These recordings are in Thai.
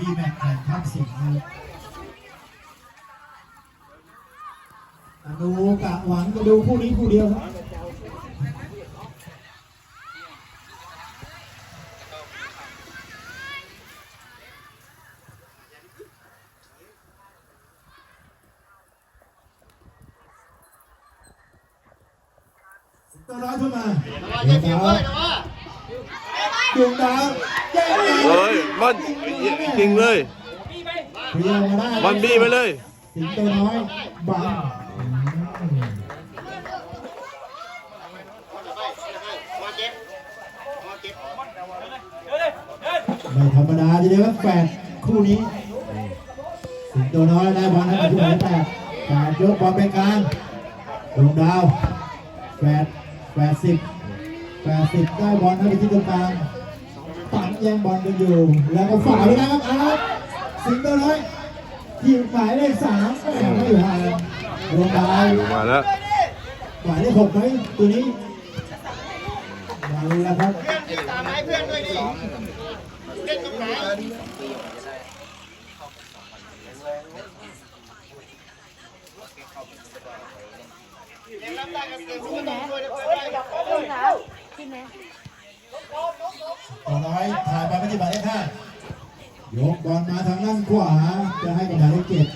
บีแมตช์แข่งทัพสิงห์นะครับอะดูกะหวังจะดูคู่นี้คู่เดียวครับสิงโตน้อยเข้ามาดวงดาวดวงดาวแย่งกันเฮ้ย บอลจริงเลยเพียงมาได้บอลบี้ไปเลยสิงโตน้อยบังไม่ธรรมดาทีเดียวครับแปดคู่นี้ สิงโตน้อยได้บอลให้กับผู้หมายแปดแปดยกบอลไปกลางดวงดาวแปดแปดสิบแปดสิบได้บอลให้ไปที่ตรงกลาง แย่งบอลกันอยู่ แล้วก็ฝ่าไปนะครับเอาละสิงโตน้อยทีมหมายเลขสามแม่ไม่อยู่ห่างดวงดาวมาแล้วหมายเลขหกไหมตัวนี้มาแล้วครับตามให้เพื่อนด้วยดิเล่นตรงไหนเล่นรับได้กันเกมทุกคนต้องช่วยนะเพื่อนได้รองเท้าที่ไหน ต่อน้อยถ่ายบอลไปที่หมายเลขห้ายกบอลมาทางด้านขวาจะให้กับหมายเลขเจ็ด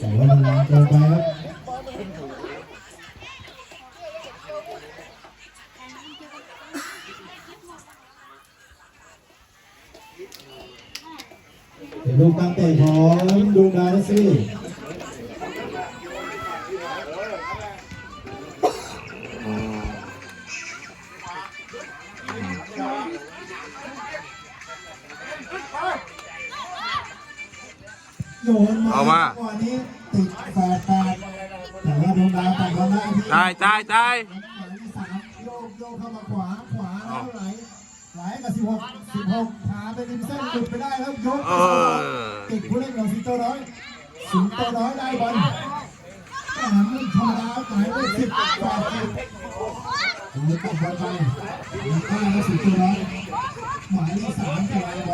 แต่ว่ามันแรงเกินไปครับเป็นลูกตั้งเตะของดวงดาวซี่ โยนเอามา ก่อนนี้ติดแฝดแฝดแต่ว่าดวงดาวตัดบอลได้ที่ตายตายตายหมายเลขสามโยกโยกเข้ามาขวาขวาแล้วไหลไหลกับสิบหกสิบหกพาไปริมเส้นจุดไปได้แล้วยกเออติดผู้เล่นของสิงโตน้อยสิงโตน้อยได้บอลสนามธรรมดาหมายเลขสิบแปดสิบดูตัดบอลไปแล้วก็สิงโตน้อยหมายเลขสามจะไล่บอลไป